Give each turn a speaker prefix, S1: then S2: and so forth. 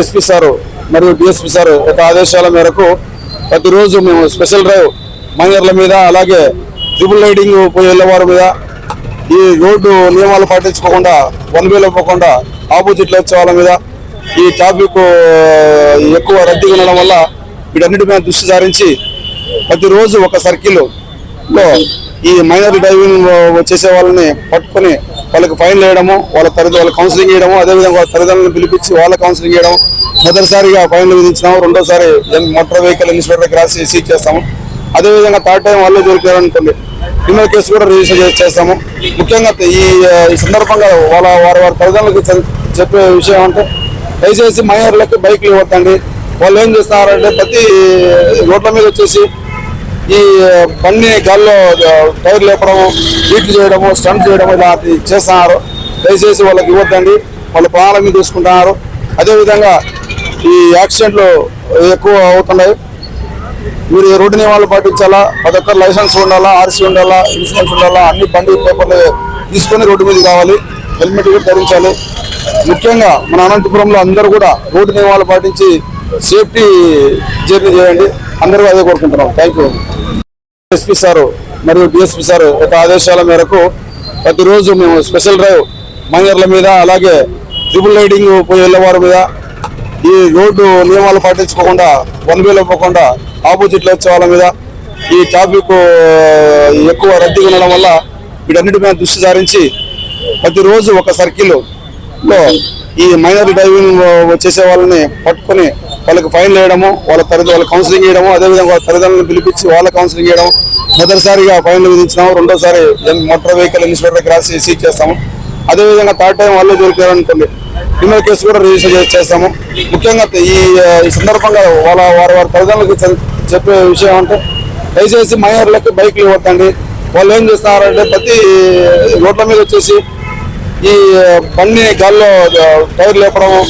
S1: SP sir మరియు DSP sir ఒక ఆదేశాల మేరకు ప్రతిరోజు మేము స్పెషల్ డ్రైవ్ మైనర్ల మీద అలాగే ట్రిపుల్ రైడింగ్ పోయేళ్ళవారి మీద ఈ రోడ్డు నియమాలు పాటించుకోకుండా వన్ వేలో పోకుండా ఆపోజిట్లో వచ్చే వాళ్ళ మీద ఈ ట్రాఫిక్ ఎక్కువ రద్దీ ఉండడం వల్ల వీటన్నిటి మీద దృష్టి సారించి ప్రతిరోజు ఒక సర్కిల్లో ఈ మైనర్ డ్రైవింగ్ చేసే వాళ్ళని పట్టుకొని వాళ్ళకి ఫైన్ వేయడము వాళ్ళ తల్లిదండ్రులు వాళ్ళ కౌన్సిలింగ్ చేయడము అదేవిధంగా వాళ్ళ తల్లిదండ్రులను పిలిపించి వాళ్ళ కౌన్సిలింగ్ చేయడం మొదటిసారిగా ఫైన్లు విధించినాము రెండోసారి మోటార్ వెహికల్ ఇన్స్పెక్టర్ క్రాస్ చేసి చేస్తాము. అదేవిధంగా థర్డ్ టైం వాళ్ళు దొరికారనుకోండి క్రిమినల్ కేసు కూడా రిజిస్టర్ చేస్తాము. ముఖ్యంగా ఈ ఈ సందర్భంగా వాళ్ళ వారి వారి తల్లిదండ్రులకి చెప్పే విషయం అంటే దయచేసి మైనర్లకి బైక్లు ఇవ్వద్దండి. వాళ్ళు ఏం చేస్తున్నారంటే ప్రతి రోడ్ల మీద వచ్చేసి ఈ బండి గాల్లో టైర్ లేపడము హీట్లు చేయడము స్టంట్ చేయడము ఇలాంటి చేస్తున్నారు. దయచేసి వాళ్ళకి ఇవ్వద్దండి. వాళ్ళ ప్రాణాల మీద చూసుకుంటున్నారు అదేవిధంగా ఈ యాక్సిడెంట్లు ఎక్కువ అవుతున్నాయి. మీరు ఈ రోడ్డు నియమాలు పాటించాలా? ప్రతి ఒక్కరు లైసెన్స్ ఉండాలా? ఆర్సీ ఉండాలా? ఇన్సూరెన్స్ ఉండాలా? అన్ని బండి పేపర్లు తీసుకొని రోడ్డు మీద కావాలి హెల్మెట్ కూడా ధరించాలి. ముఖ్యంగా మన అనంతపురంలో అందరూ కూడా రోడ్డు నియమాలు పాటించి సేఫ్టీ జర్నీ చేయండి. అందరూ అదే కోరుకుంటున్నాం. థ్యాంక్ యూ ఎస్పీ సారు మరియు డిఎస్పీ సార్ ఒక ఆదేశాల మేరకు ప్రతిరోజు మేము స్పెషల్ డ్రైవ్ మైనర్ల మీద అలాగే ట్రిపుల్ రైడింగ్ పోయి వెళ్ళేవారి మీద ఈ రోడ్డు నియమాలు పాటించుకోకుండా వన్ వేలో పోకుండా ఆపోజిట్లో వచ్చే వాళ్ళ మీద ఈ ట్రాఫిక్ ఎక్కువ రద్దీగా ఉండడం వల్ల వీటన్నిటి మీద దృష్టి సారించి ప్రతిరోజు ఒక సర్కిల్లో ఈ మైనర్ డ్రైవింగ్ చేసే వాళ్ళని పట్టుకొని వాళ్ళకి ఫైన్ వేయడము వాళ్ళ తల్లి వాళ్ళ కౌన్సిలింగ్ చేయడము అదేవిధంగా వాళ్ళ తల్లిదండ్రులను పిలిపించి వాళ్ళ కౌన్సిలింగ్ చేయడం మొదటిసారిగా ఫైన్లు విధించినాము రెండోసారి motor vehicle inspector cross seize చేస్తాము. అదేవిధంగా థర్డ్ టైం వాళ్ళు దొరికారనుకోండి క్రిమినల్ కేసు కూడా రిజిస్టర్ చేస్తాము. ముఖ్యంగా ఈ ఈ సందర్భంగా వాళ్ళ వారి వారి తల్లిదండ్రులకి చె- చెప్పే విషయం అంటే దయచేసి మైనర్లకి బైక్లు ఇవ్వద్దండి వాళ్ళు ఏం చేస్తున్నారంటే ప్రతి రోడ్ల మీద వచ్చేసి ఈ బండి గాల్లో టైర్ లేపడము